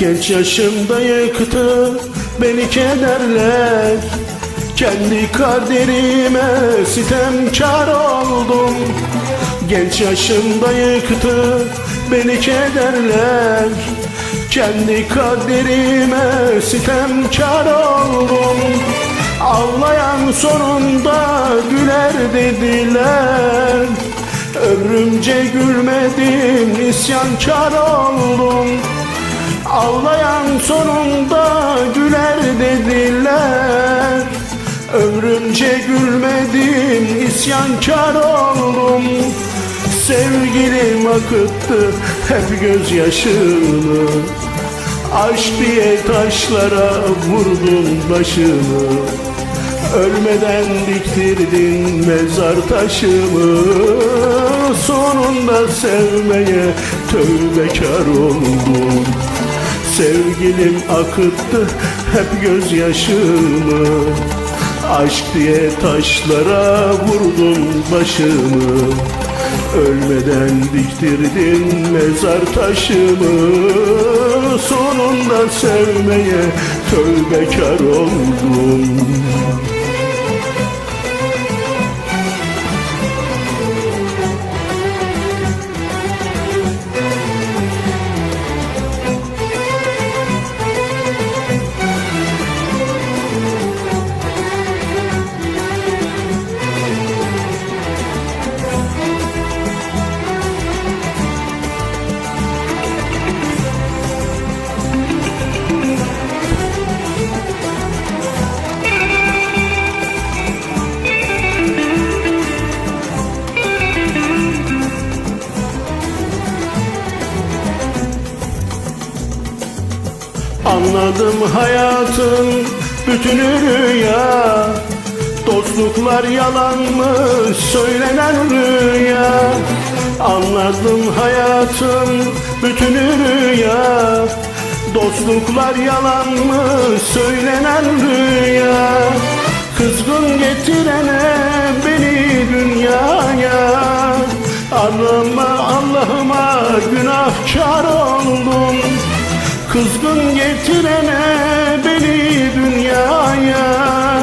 Genç yaşımda yıktı beni kederler Kendi kaderime sitemkar oldum. Genç yaşımda yıktı beni kederler Kendi kaderime sitemkar oldum. Ağlayan sonunda güler dediler. Ömrümce gülmedim isyankar oldum Ağlayan sonunda güler dediler. Ömrümce gülmedim isyankar oldum. Sevgilim akıttı hep gözyaşını. Aşk diye taşlara vurdum başımı. Ölmeden diktirdin mezar taşımı. Sonunda sevmeye tövbekar oldum Sevgilim akıttı hep gözyaşımı. Aşk diye taşlara vurdum başımı. Ölmeden diktirdin mezar taşımı. Sonunda sevmeye tövbekar oldum Anladım hayatın bütünü rüya. Dostluklar yalanmış söylenen rüya. Anladım hayatın bütünü rüya. Dostluklar yalanmış söylenen rüya. Kızgın getirene beni dünyaya. Anlama Allah'ıma günahkar oldum Kızgın getirene beni dünyaya.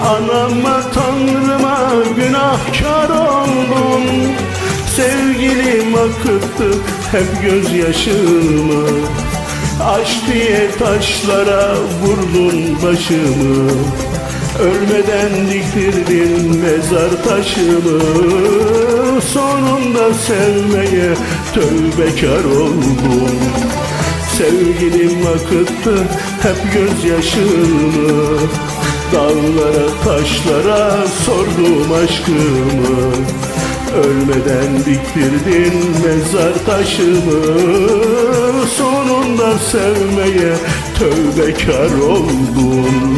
Anama tanrıma günahkar oldum. Sevgilim akıttı hep gözyaşımı. Aşk diye taşlara vurdun başımı. Ölmeden diktirdin mezar taşımı. Sonunda sevmeye tövbekar oldum Sevgilim akıttı hep gözyaşımı. Dağlara taşlara sordum aşkımı. Ölmeden diktirdin mezar taşımı. Sonunda sevmeye tövbekar oldum